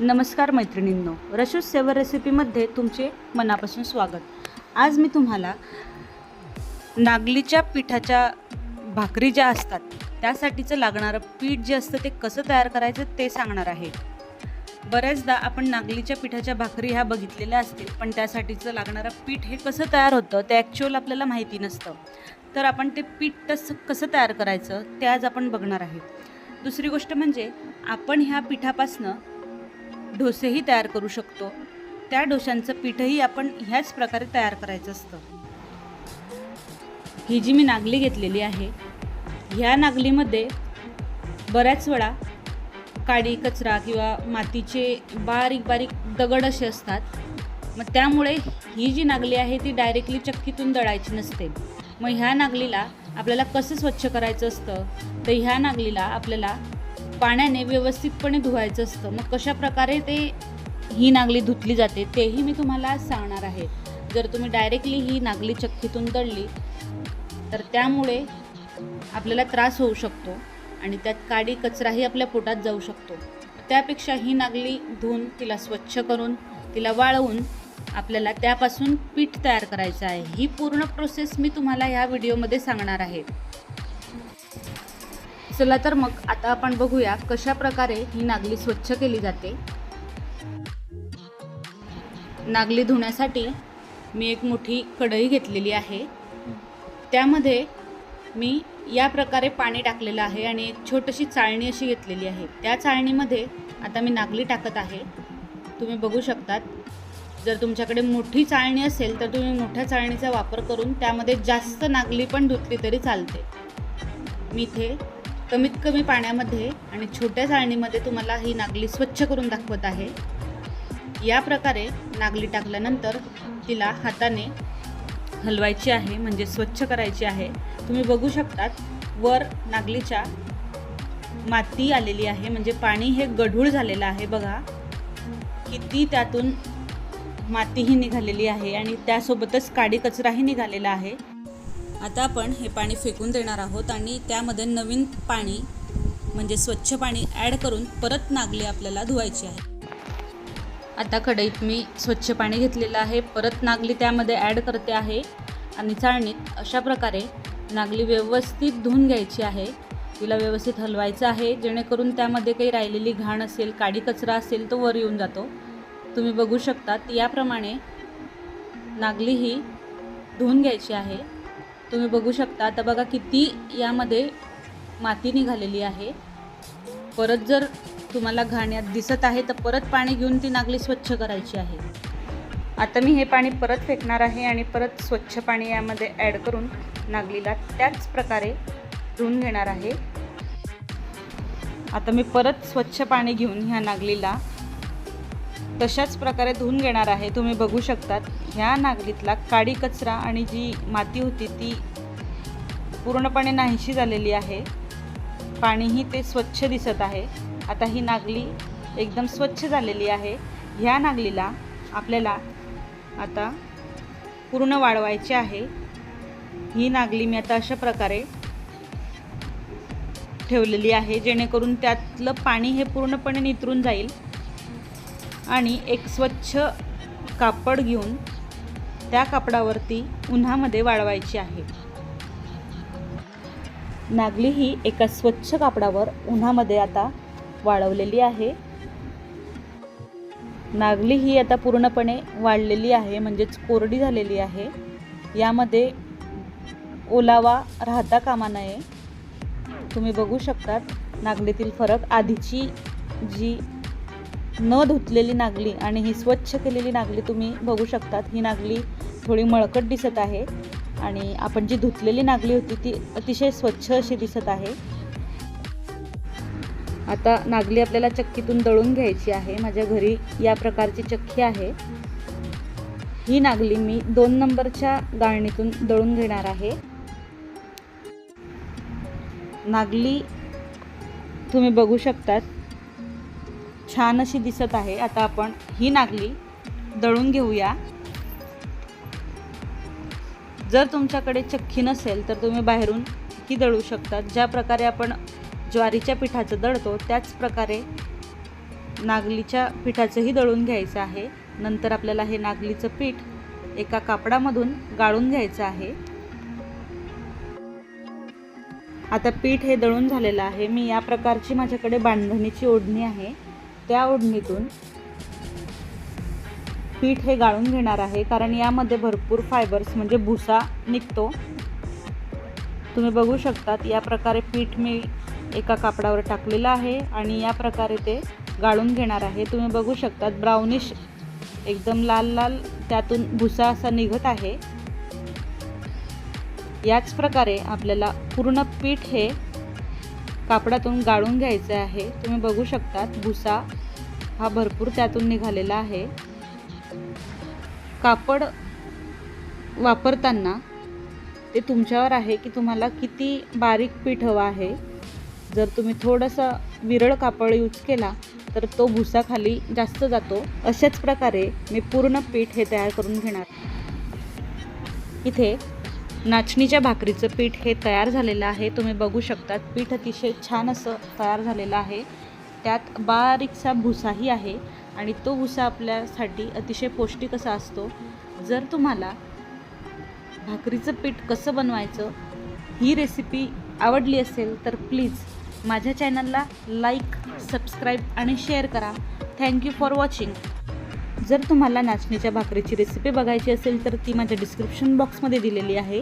नमस्कार मैत्रिणींनो रशूस सेवर रेसिपीमध्ये तुमचे मनापासून स्वागत. आज मी तुम्हाला नागलीच्या पिठाच्या भाकरी ज्या असतात त्यासाठीचं लागणारं पीठ जे असतं ते कसं तयार करायचं ते सांगणार आहे. बऱ्याचदा आपण नागलीच्या पिठाच्या भाकरी ह्या बघितलेल्या असतील पण त्यासाठीचं लागणारं पीठ हे कसं तयार होतं ते ॲक्च्युअल आपल्याला माहिती नसतं. तर आपण ते पीठ तसं कसं तयार करायचं ते आज आपण बघणार आहे. दुसरी गोष्ट म्हणजे आपण ह्या पिठापासनं डोसेही तयार करू शकतो. त्या डोशांचं पीठही आपण ह्याच प्रकारे तयार करायचं असतं. ही जी मी नागली घेतलेली आहे ह्या नागलीमध्ये बऱ्याच वेळा काडी कचरा किंवा मातीचे बारीक बारीक दगड असे असतात. मग त्यामुळे ही जी नागली आहे ती डायरेक्टली चक्कीतून दळायची नसते. मग ह्या नागलीला आपल्याला कसं स्वच्छ करायचं असतं? तर ह्या नागलीला आपल्याला पाण्याने व्यवस्थितपणे धुवायचं असतं. मग कशा प्रकारे ते ही नागली धुतली जाते तेही मी तुम्हाला आज सांगणार आहे. जर तुम्ही डायरेक्टली ही नागली चक्कीतून दळली तर त्यामुळे आपल्याला त्रास होऊ शकतो आणि त्यात काडी कचराही आपल्या पोटात जाऊ शकतो. त्यापेक्षा ही नागली धुवून तिला स्वच्छ करून तिला वाळवून आपल्याला त्यापासून पीठ तयार करायचं आहे. ही पूर्ण प्रोसेस मी तुम्हाला ह्या व्हिडिओमध्ये सांगणार आहे. चला तर मग आता आपण बघूया कशा प्रकारे ही नागली स्वच्छ केली जाते. नागली धुण्यासाठी मी एक मोठी कढई घेतलेली आहे. त्यामध्ये मी या प्रकारे पाणी टाकलेलं आहे आणि एक छोटीशी चाळणी अशी घेतलेली आहे. त्या चाळणीमध्ये आता मी नागली टाकत आहे. तुम्ही बघू शकतात जर तुमच्याकडे मोठी चाळणी असेल तर तुम्ही मोठ्या चाळणीचा वापर करून त्यामध्ये जास्त नागली पण धुतली तरी चालते. मी इथे कमीत कमी पाण्यामध्ये आणि छोट्या चाळणीमध्ये तुम्हाला ही नागली स्वच्छ करून दाखवत आहे. या प्रकारे नागली टाकल्यानंतर तिला हाताने हलवायची आहे म्हणजे स्वच्छ करायची आहे. तुम्ही बघू शकतात वर नागलीच्या माती आलेली आहे म्हणजे पाणी हे गढूळ झालेलं आहे बघा. किती त्यातून मातीही निघालेली आहे आणि त्यासोबतच काडी कचराही निघालेला आहे. आता आपण हे पाणी फेकून देणार आहोत आणि त्यामध्ये नवीन पाणी म्हणजे स्वच्छ पाणी ॲड करून परत नागली आपल्याला धुवायची आहे. आता कढईत मी स्वच्छ पाणी घेतलेलं आहे. परत नागली त्यामध्ये ॲड करते आहे आणि चाळणीत अशा प्रकारे नागली व्यवस्थित धुवून घ्यायची आहे. तिला व्यवस्थित हलवायचं आहे. जेणेकरून त्यामध्ये काही राहिलेली घाण असेल काडी कचरा असेल तो वर येऊन जातो. तुम्ही बघू शकतात याप्रमाणे नागली ही धुवून घ्यायची आहे. तुम्ही बघू शकता. आता बघा किती यामध्ये माती निघालेली आहे. परत जर तुम्हाला घाण्यात दिसत आहे तर परत पाणी घेऊन ती नागली स्वच्छ करायची आहे. आता मी हे पाणी परत फेकणार आहे आणि परत स्वच्छ पाणी यामध्ये ॲड करून नागलीला त्याच प्रकारे धुवून घेणार आहे. आता मी परत स्वच्छ पाणी घेऊन ह्या नागलीला तशाच प्रकारे धुवून घेणार आहे. तुम्ही बघू शकतात. ह्या नागलीतला काडी कचरा आणि जी माती होती ती पूर्णपणे नाहीशी झालेली आहे. पाणीही ते स्वच्छ दिसत आहे. आता ही नागली एकदम स्वच्छ झालेली आहे. ह्या नागलीला आपल्याला आता पूर्ण वाळवायची आहे. ही नागली मी आता अशा प्रकारे ठेवलेली आहे जेणेकरून त्यातलं पाणी हे पूर्णपणे नितरून जाईल. आणि एक स्वच्छ कापड घेऊन त्या कापडावरती उन्हामध्ये वाळवायची आहे. नागली ही एका स्वच्छ कापडावर उन्हामध्ये आता वाळवलेली आहे. नागली ही आता पूर्णपणे वाळलेली आहे म्हणजेच कोरडी झालेली आहे. यामध्ये ओलावा राहता कामा नये. तुम्ही बघू शकतात नागलीतील फरक. आधीची जी न धुतलेली नागली आणि ही स्वच्छ केलेली नागली तुम्ही बघू शकतात. ही नागली थोडी मळकट दिसत आहे आणि आपण जी धुतलेली नागली होती ती अतिशय स्वच्छ अशी दिसत आहे. आता नागली आपल्याला चक्कीतून दळून घ्यायची आहे. माझ्या घरी या प्रकारची चक्की आहे. ही नागली मी दोन नंबरच्या गाळणीतून दळून घेणार आहे. नागली तुम्ही बघू शकतात. छान अशी दिसत आहे. आता आपण ही नागली दळून घेऊया. जर तुमच्याकडे चक्की नसेल तर तुम्ही बाहेरून ही दळू शकतात. ज्या प्रकारे आपण ज्वारीच्या पिठाचं दळतो त्याच प्रकारे नागलीच्या पिठाचंही दळून घ्यायचं आहे. नंतर आपल्याला हे नागलीचं पीठ एका कापडामधून गाळून घ्यायचं आहे. आता पीठ हे दळून झालेलं आहे. मी या प्रकारची माझ्याकडे बांधणीची ओढणी आहे. त्या ओढणीतून पीठ हे गाळून घेणार आहे कारण यामध्ये भरपूर फायबर्स म्हणजे भुसा निघतो. तुम्ही बघू शकतात या प्रकारे पीठ मी एका कापडावर टाकलेलं आहे आणि या प्रकारे ते गाळून घेणार आहे. तुम्ही बघू शकतात ब्राउनिश एकदम लाल लाल त्यातून भुसा असा निघत आहे. याच प्रकारे आपल्याला पूर्ण पीठ हे कापडातून गाळून घ्यायचं आहे. तुम्ही बघू शकतात भुसा हा भरपूर त्यातून निघालेला आहे. कापड वापरताना ते तुमच्यावर आहे की तुम्हाला किती बारीक पीठ हवं आहे. जर तुम्ही थोडंसं विरळ कापड यूज केला तर तो भुसा खाली जास्त जातो. अशाच प्रकारे मी पूर्ण पीठ हे तयार करून घेणार. इथे नाचणीच्या भाकरीचं पीठ हे तयार झालेलं आहे. तुम्ही बघू शकतात पीठ अतिशय छान असं तयार झालेलं आहे. त्यात बारीकसा भुसाही आहे आणि तो भुसा आपल्यासाठी अतिशय पौष्टिक असा असतो. जर तुम्हाला भाकरीचं पीठ कसं बनवायचं ही रेसिपी आवडली असेल तर प्लीज माझ्या चॅनलला लाईक सबस्क्राईब आणि शेअर करा. थँक्यू फॉर वॉचिंग जर तुम्हाला नाचणीच्या भाकरीची रेसिपी बघायची असेल तर ती माझ्या डिस्क्रिप्शन बॉक्समध्ये दिलेली आहे.